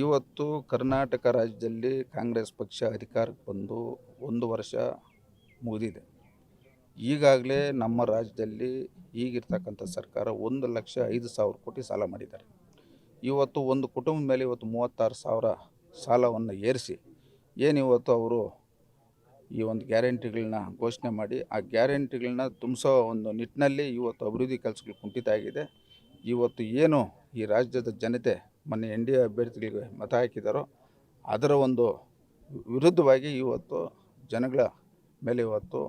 ಇವತ್ತು ಕರ್ನಾಟಕ ರಾಜ್ಯದಲ್ಲಿ ಕಾಂಗ್ರೆಸ್ ಪಕ್ಷ ಅಧಿಕಾರಕ್ಕೆ ಬಂದು ಒಂದು ವರ್ಷ ಮುಗಿದಿದೆ. ಈಗಾಗಲೇ ನಮ್ಮ ರಾಜ್ಯದಲ್ಲಿ ಈಗಿರ್ತಕ್ಕಂಥ ಸರ್ಕಾರ ಒಂದು ಲಕ್ಷ ಐದು ಸಾವಿರ ಕೋಟಿ ಸಾಲ ಮಾಡಿದ್ದಾರೆ. ಇವತ್ತು ಒಂದು ಕುಟುಂಬ ಮೇಲೆ ಇವತ್ತು ಮೂವತ್ತಾರು ಸಾವಿರ ಸಾಲವನ್ನು ಏರಿಸಿ, ಏನು ಇವತ್ತು ಅವರು ಈ ಒಂದು ಗ್ಯಾರಂಟಿಗಳನ್ನ ಘೋಷಣೆ ಮಾಡಿ, ಆ ಗ್ಯಾರಂಟಿಗಳನ್ನ ತುಂಬಿಸೋ ಒಂದು ನಿಟ್ಟಿನಲ್ಲಿ ಇವತ್ತು ಅಭಿವೃದ್ಧಿ ಕೆಲಸಗಳು ಕುಂಠಿತ ಆಗಿದೆ. ಇವತ್ತು ಏನು ಈ ರಾಜ್ಯದ ಜನತೆ ಮೊನ್ನೆ ಎನ್ ಡಿ ಎ ಅಭ್ಯರ್ಥಿಗಳಿಗೆ ಮತ ಹಾಕಿದಾರೋ ಅದರ ಒಂದು ವಿರುದ್ಧವಾಗಿ ಇವತ್ತು ಜನಗಳ ಮೇಲೆ ಇವತ್ತು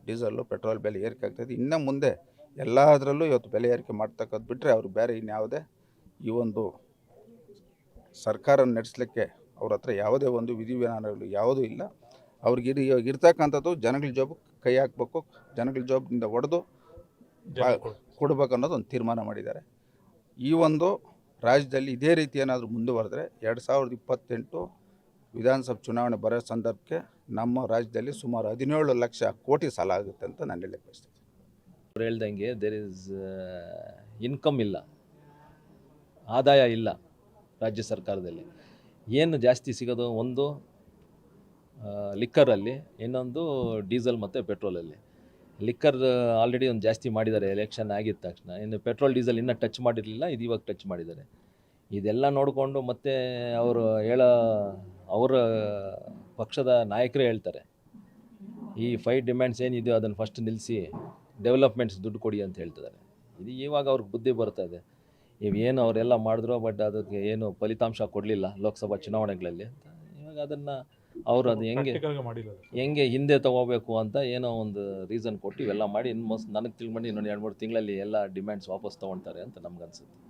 ಡೀಸೆಲ್ಲು ಪೆಟ್ರೋಲ್ ಬೆಲೆ ಏರಿಕೆ ಆಗ್ತಾಯಿದೆ ಇನ್ನು ಮುಂದೆ ಎಲ್ಲದರಲ್ಲೂ ಇವತ್ತು ಬೆಲೆ ಏರಿಕೆ ಮಾಡ್ತಕ್ಕದ್ದು ಬಿಟ್ಟರೆ ಅವರು ಬೇರೆ ಇನ್ಯಾವುದೇ ಈ ಒಂದು ಸರ್ಕಾರ ನಡೆಸಲಿಕ್ಕೆ ಅವ್ರ ಹತ್ರ ಯಾವುದೇ ಒಂದು ವಿಧಿವಿಧಾನಗಳು ಯಾವುದೂ ಇಲ್ಲ. ಅವ್ರಿಗೆ ಇವಾಗ ಇರ್ತಕ್ಕಂಥದ್ದು ಜನಗಳ ಜಾಬ್ ಕೈ ಹಾಕಬೇಕು ಜನಗಳ ಜಾಬ್ನಿಂದ ಹೊಡೆದು ಕೊಡಬೇಕು ಅನ್ನೋದು ಒಂದು ತೀರ್ಮಾನ ಮಾಡಿದ್ದಾರೆ. ಈ ಒಂದು ರಾಜ್ಯದಲ್ಲಿ ಇದೇ ರೀತಿ ಏನಾದರೂ ಮುಂದುವರೆದ್ರೆ ಎರಡು ಸಾವಿರದ ಇಪ್ಪತ್ತೆಂಟು ವಿಧಾನಸಭೆ ಚುನಾವಣೆ ಬರೋ ಸಂದರ್ಭಕ್ಕೆ ನಮ್ಮ ರಾಜ್ಯದಲ್ಲಿ ಸುಮಾರು ಹದಿನೇಳು ಲಕ್ಷ ಕೋಟಿ ಸಾಲ ಆಗುತ್ತೆ ಅಂತ ನಾನು ಹೇಳಕ್ಕೆ ಬಯಸ್ತೀನಿ ಅವ್ರು ಹೇಳ್ದಂಗೆ ದೇರ್ ಇಸ್ ಇನ್ಕಮ್ ಇಲ್ಲ, ಆದಾಯ ಇಲ್ಲ ರಾಜ್ಯ ಸರ್ಕಾರದಲ್ಲಿ. ಏನು ಜಾಸ್ತಿ ಸಿಗೋದು? ಒಂದು ಲಿಕ್ಕರಲ್ಲಿ ಇನ್ನೊಂದು ಡೀಸೆಲ್ ಮತ್ತು ಪೆಟ್ರೋಲಲ್ಲಿ ಲಿಕ್ಕರ್ ಆಲ್ರೆಡಿ ಒಂದು ಜಾಸ್ತಿ ಮಾಡಿದ್ದಾರೆ ಎಲೆಕ್ಷನ್ ಆಗಿದ ತಕ್ಷಣ. ಇನ್ನು ಪೆಟ್ರೋಲ್ ಡೀಸೆಲ್ ಇನ್ನೂ ಟಚ್ ಮಾಡಿರಲಿಲ್ಲ, ಇದು ಇವಾಗ ಟಚ್ ಮಾಡಿದ್ದಾರೆ. ಇದೆಲ್ಲ ನೋಡಿಕೊಂಡು ಮತ್ತೆ ಅವರು ಹೇಳೋ, ಅವರ ಪಕ್ಷದ ನಾಯಕರೇ ಹೇಳ್ತಾರೆ, ಈ ಫೈವ್ ಡಿಮ್ಯಾಂಡ್ಸ್ ಏನಿದೆಯೋ ಅದನ್ನು ಫಸ್ಟ್ ನಿಲ್ಲಿಸಿ ಡೆವಲಪ್ಮೆಂಟ್ಸ್ ದುಡ್ಡು ಕೊಡಿ ಅಂತ ಹೇಳ್ತಿದ್ದಾರೆ. ಇದು ಇವಾಗ ಅವ್ರಿಗೆ ಬುದ್ಧಿ ಬರ್ತಾ ಇದೆ. ಇವೇನು ಅವರೆಲ್ಲ ಮಾಡಿದ್ರು ಬಟ್ ಅದಕ್ಕೆ ಏನು ಫಲಿತಾಂಶ ಕೊಡಲಿಲ್ಲ ಲೋಕಸಭಾ ಚುನಾವಣೆಗಳಲ್ಲಿ ಅಂತ. ಇವಾಗ ಅದನ್ನು ಅವರು ಅದು ಹೆಂಗೆ ಮಾಡಿಲ್ಲ ಹೆಂಗೆ ಹಿಂದೆ ತಗೋಬೇಕು ಅಂತ ಏನೋ ಒಂದು ರೀಸನ್ ಕೊಟ್ಟು ಇವೆಲ್ಲ ಮಾಡಿ ಇನ್ನು ಮೋಸ್ಟ್ ನನಗೆ ತಿಳ್ಕೊಂಡು ಇನ್ನೊಂದು ಎರಡು ಮೂರು ತಿಂಗಳಲ್ಲಿ ಎಲ್ಲ ಡಿಮ್ಯಾಂಡ್ಸ್ ವಾಪಸ್ ತೊಗೊಳ್ತಾರೆ ಅಂತ ನಮ್ಗೆ ಅನ್ಸುತ್ತೆ.